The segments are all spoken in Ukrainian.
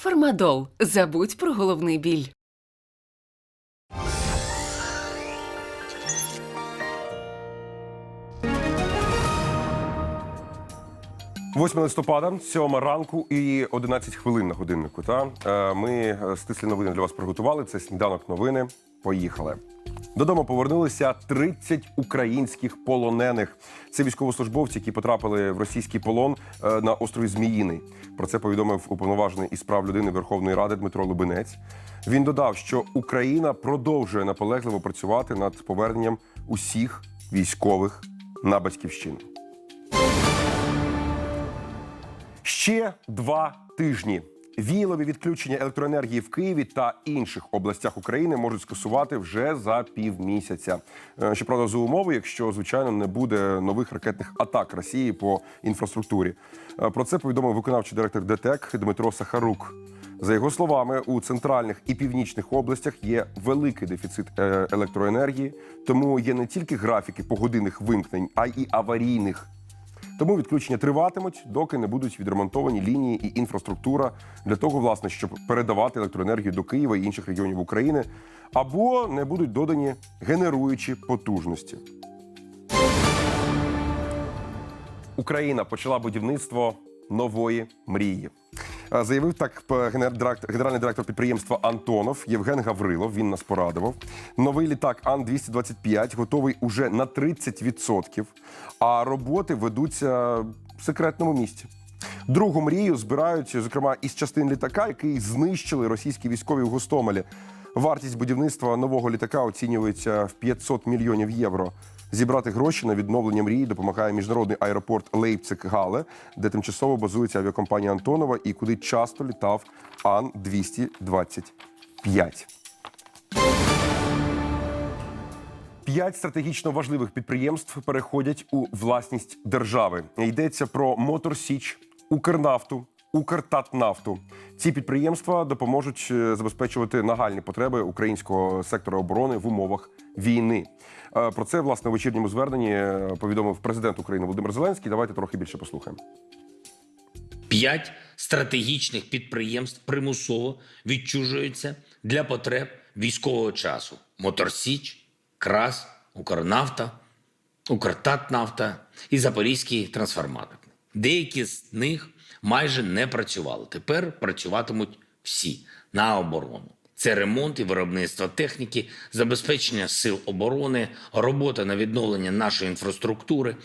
Фармадол. Забудь про головний біль. – Восьме листопада, сьома ранку і 11 хвилин на годиннику. Та Е, ми е, стислі новини для вас приготували. Це сніданок новини. Поїхали. Додому повернулися 30 українських полонених. Це військовослужбовці, які потрапили в російський полон е, на острові Зміїний. Про це повідомив уповноважений із прав людини Верховної Ради Дмитро Лубинець. Він додав, що Україна продовжує наполегливо працювати над поверненням усіх військових на батьківщину. Ще два тижні. Віялові відключення електроенергії в Києві та інших областях України можуть скасувати вже за півмісяця. Е, Щоправда, за умови, якщо звичайно не буде нових ракетних атак Росії по інфраструктурі. Е, Про це повідомив виконавчий директор ДТЕК Дмитро Сахарук. За його словами, у центральних і північних областях є великий дефіцит е, електроенергії, тому є не тільки графіки погодинних вимкнень, а й аварійних тому відключення триватимуть, доки не будуть відремонтовані лінії і інфраструктура для того, власне, щоб передавати електроенергію до Києва і інших регіонів України, або не будуть додані генеруючі потужності. Україна почала будівництво нової мрії. Заявив так генеральний директор підприємства Антонов Євген Гаврилов. Він нас порадував. Новий літак Ан-225 готовий уже на 30%, а роботи ведуться в секретному місці. Другу мрію збирають, зокрема, із частин літака, який знищили російські військові в Гостомелі. Вартість будівництва нового літака оцінюється в 500 мільйонів євро. Зібрати гроші на відновлення мрії допомагає міжнародний аеропорт Лейпциг-Гале, де тимчасово базується авіакомпанія Антонова і куди часто літав Ан-225. П'ять стратегічно важливих підприємств переходять у власність держави. Йдеться про Моторсіч, Укрнафту, Укртатнафту. Ці підприємства допоможуть е, забезпечувати нагальні потреби українського сектора оборони в умовах війни. Е, Про це власне у вечірньому зверненні е, повідомив президент України Володимир Зеленський. Давайте трохи більше послухаємо. П'ять стратегічних підприємств примусово відчужуються для потреб військового часу: Моторсіч, Крас, Укрнафта, Укртатнафта і Запорізький трансформатор. Деякі з них майже не працювали. Тепер працюватимуть всі на оборону. Це ремонт і виробництво техніки, забезпечення сил оборони, робота на відновлення нашої інфраструктури,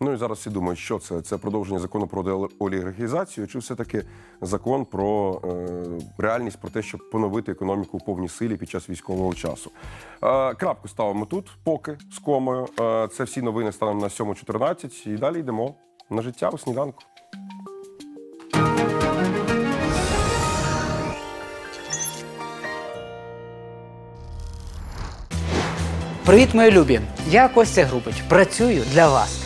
Ну і зараз всі думають, що це? Це продовження закону про деолігархізацію, чи все-таки закон про е, реальність про те, щоб поновити економіку у повній силі під час військового часу. Е, крапку ставимо тут, поки з комою. Е, це всі новини станом на 7.14 і далі йдемо на життя у сніданку. Привіт, мої любі! Я Костя Грубич. Працюю для вас.